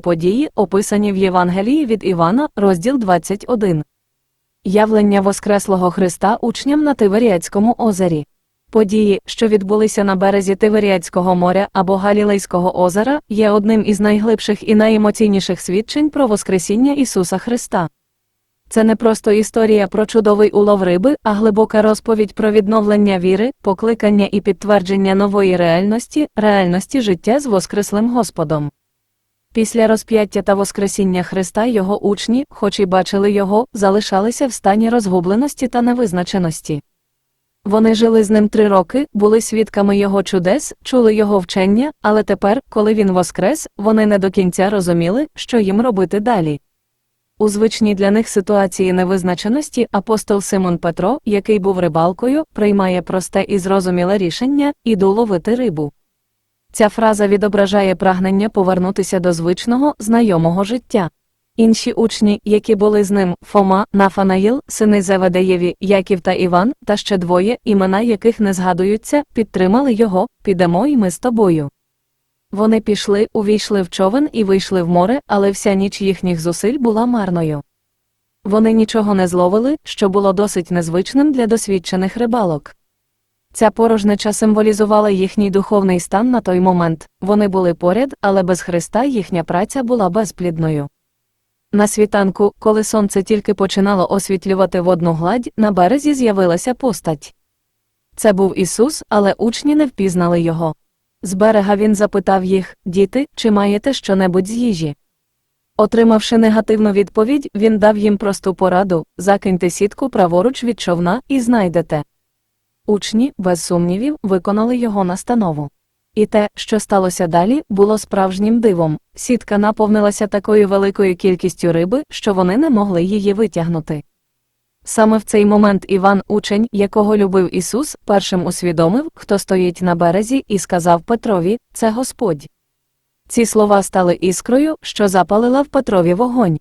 Події, описані в Євангелії від Івана, розділ 21. Явлення Воскреслого Христа учням на Тиверіадському озері. Події, що відбулися на березі Тиверіадського моря або Галілейського озера, є одним із найглибших і найемоційніших свідчень про Воскресіння Ісуса Христа. Це не просто історія про чудовий улов риби, а глибока розповідь про відновлення віри, покликання і підтвердження нової реальності, реальності життя з Воскреслим Господом. Після розп'яття та Воскресіння Христа його учні, хоч і бачили його, залишалися в стані розгубленості та невизначеності. Вони жили з ним три роки, були свідками його чудес, чули його вчення, але тепер, коли він воскрес, вони не до кінця розуміли, що їм робити далі. У звичній для них ситуації невизначеності апостол Симон Петро, який був рибалкою, приймає просте і зрозуміле рішення іду ловити рибу. Ця фраза відображає прагнення повернутися до звичного, знайомого життя. Інші учні, які були з ним Фома, Нафанаїл, сини Зеведеєві, Яків та Іван, та ще двоє, імена яких не згадуються, підтримали його, підемо й ми з тобою. Вони пішли, увійшли в човен і вийшли в море, але вся ніч їхніх зусиль була марною. Вони нічого не зловили, що було досить незвичним для досвідчених рибалок. Ця порожнеча символізувала їхній духовний стан на той момент вони були поряд, але без Христа їхня праця була безплідною. На світанку, коли сонце тільки починало освітлювати водну гладь, на березі з'явилася постать. Це був Ісус, але учні не впізнали його. З берега він запитав їх Діти, чи маєте щонебудь з їжі? Отримавши негативну відповідь, він дав їм просту пораду закиньте сітку праворуч від човна і знайдете. Учні, без сумнівів, виконали його настанову. І те, що сталося далі, було справжнім дивом. Сітка наповнилася такою великою кількістю риби, що вони не могли її витягнути. Саме в цей момент Іван, учень, якого любив Ісус, першим усвідомив, хто стоїть на березі, і сказав Петрові це Господь. Ці слова стали іскрою, що запалила в Петрові вогонь.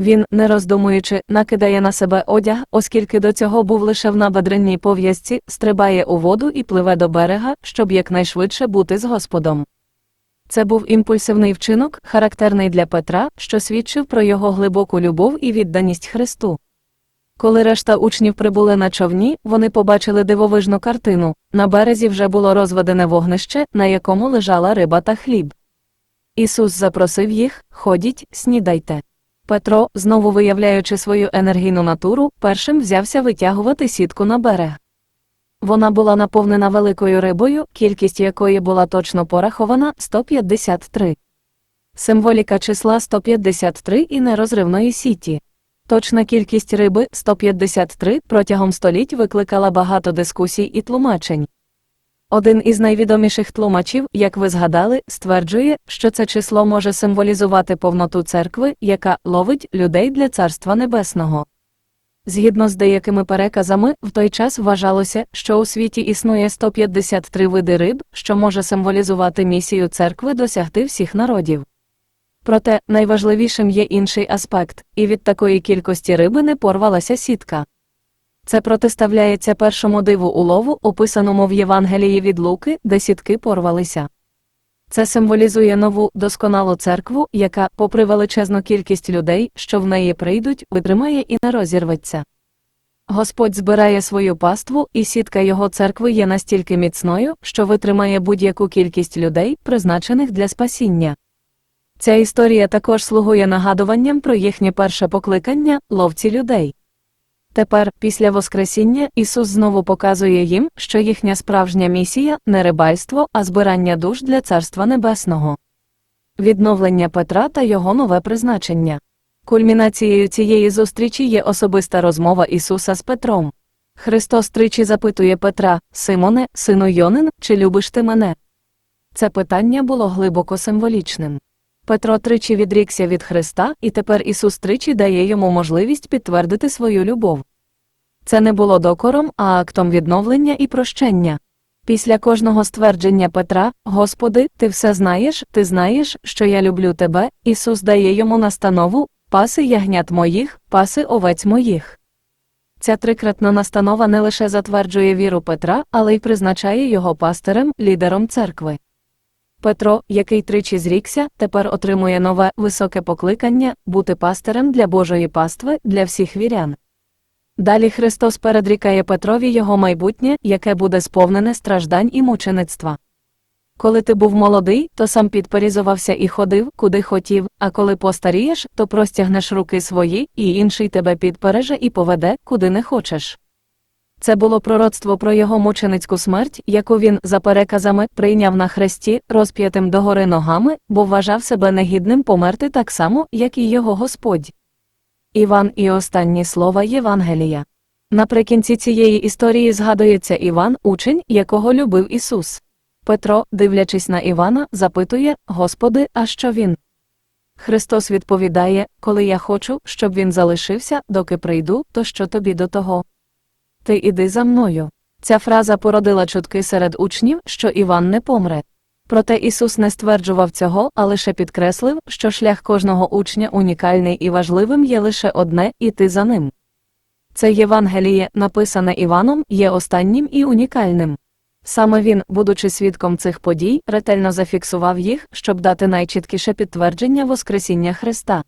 Він, не роздумуючи, накидає на себе одяг, оскільки до цього був лише в набедренній пов'язці, стрибає у воду і пливе до берега, щоб якнайшвидше бути з Господом. Це був імпульсивний вчинок, характерний для Петра, що свідчив про його глибоку любов і відданість Христу. Коли решта учнів прибули на човні, вони побачили дивовижну картину на березі вже було розведене вогнище, на якому лежала риба та хліб. Ісус запросив їх ходіть, снідайте. Петро, знову виявляючи свою енергійну натуру, першим взявся витягувати сітку на берег. Вона була наповнена великою рибою, кількість якої була точно порахована 153. Символіка числа 153 і нерозривної сіті. Точна кількість риби 153 протягом століть викликала багато дискусій і тлумачень. Один із найвідоміших тлумачів, як ви згадали, стверджує, що це число може символізувати повноту церкви, яка ловить людей для Царства Небесного. Згідно з деякими переказами, в той час вважалося, що у світі існує 153 види риб, що може символізувати місію церкви досягти всіх народів. Проте найважливішим є інший аспект, і від такої кількості риби не порвалася сітка. Це протиставляється першому диву улову, описаному в Євангелії від Луки, де сітки порвалися. Це символізує нову досконалу церкву, яка, попри величезну кількість людей, що в неї прийдуть, витримає і не розірветься. Господь збирає свою паству, і сітка його церкви є настільки міцною, що витримає будь-яку кількість людей, призначених для спасіння. Ця історія також слугує нагадуванням про їхнє перше покликання ловці людей. Тепер, після Воскресіння, Ісус знову показує їм, що їхня справжня місія не рибальство, а збирання душ для Царства Небесного. Відновлення Петра та його нове призначення. Кульмінацією цієї зустрічі є особиста розмова Ісуса з Петром. Христос тричі запитує Петра Симоне, сину Йонин, чи любиш ти мене? Це питання було глибоко символічним. Петро тричі відрікся від Христа, і тепер Ісус тричі дає йому можливість підтвердити свою любов. Це не було докором, а актом відновлення і прощення. Після кожного ствердження Петра, Господи, ти все знаєш, ти знаєш, що я люблю тебе, Ісус дає йому настанову паси ягнят моїх, паси овець моїх. Ця трикратна настанова не лише затверджує віру Петра, але й призначає його пастирем, лідером церкви. Петро, який тричі зрікся, тепер отримує нове високе покликання бути пастирем для Божої пастви для всіх вірян. Далі Христос передрікає Петрові його майбутнє, яке буде сповнене страждань і мучеництва. Коли ти був молодий, то сам підперізувався і ходив, куди хотів, а коли постарієш, то простягнеш руки свої, і інший тебе підпереже і поведе, куди не хочеш. Це було пророцтво про його мученицьку смерть, яку він, за переказами, прийняв на хресті, розп'ятим догори ногами, бо вважав себе негідним померти так само, як і його Господь. Іван і останні слова Євангелія. Наприкінці цієї історії згадується Іван, учень, якого любив Ісус. Петро, дивлячись на Івана, запитує Господи, а що він? Христос відповідає Коли я хочу, щоб він залишився, доки прийду, то що тобі до того? Ти іди за мною. Ця фраза породила чутки серед учнів, що Іван не помре. Проте Ісус не стверджував цього, а лише підкреслив, що шлях кожного учня унікальний і важливим є лише одне іти за ним. Це Євангеліє, написане Іваном, є останнім і унікальним. Саме він, будучи свідком цих подій, ретельно зафіксував їх, щоб дати найчіткіше підтвердження Воскресіння Христа.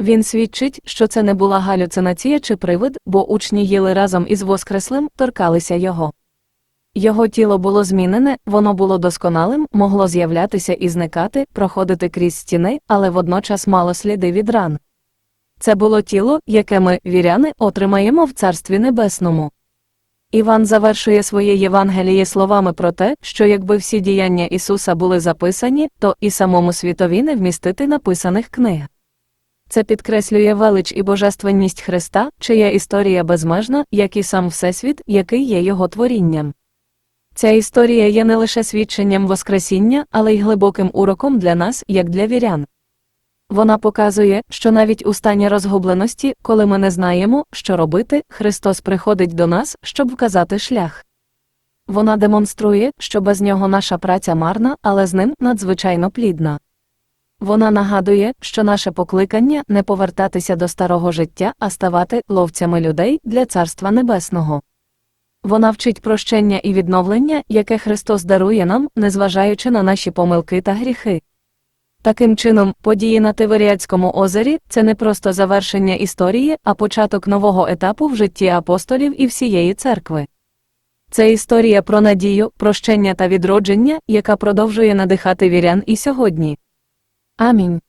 Він свідчить, що це не була галюцинація чи привид, бо учні їли разом із Воскреслим, торкалися його. Його тіло було змінене, воно було досконалим, могло з'являтися і зникати, проходити крізь стіни, але водночас мало сліди від ран. Це було тіло, яке ми, віряни, отримаємо в Царстві Небесному. Іван завершує своє Євангеліє словами про те, що якби всі діяння Ісуса були записані, то і самому світові не вмістити написаних книг. Це підкреслює велич і божественність Христа, чия історія безмежна, як і сам Всесвіт, який є його творінням. Ця історія є не лише свідченням Воскресіння, але й глибоким уроком для нас, як для вірян. Вона показує, що навіть у стані розгубленості, коли ми не знаємо, що робити, Христос приходить до нас, щоб вказати шлях. Вона демонструє, що без нього наша праця марна, але з ним надзвичайно плідна. Вона нагадує, що наше покликання не повертатися до старого життя, а ставати ловцями людей для Царства Небесного. Вона вчить прощення і відновлення, яке Христос дарує нам, незважаючи на наші помилки та гріхи. Таким чином, події на Тиверіадському озері це не просто завершення історії, а початок нового етапу в житті апостолів і всієї церкви. Це історія про надію, прощення та відродження, яка продовжує надихати вірян і сьогодні. Амінь.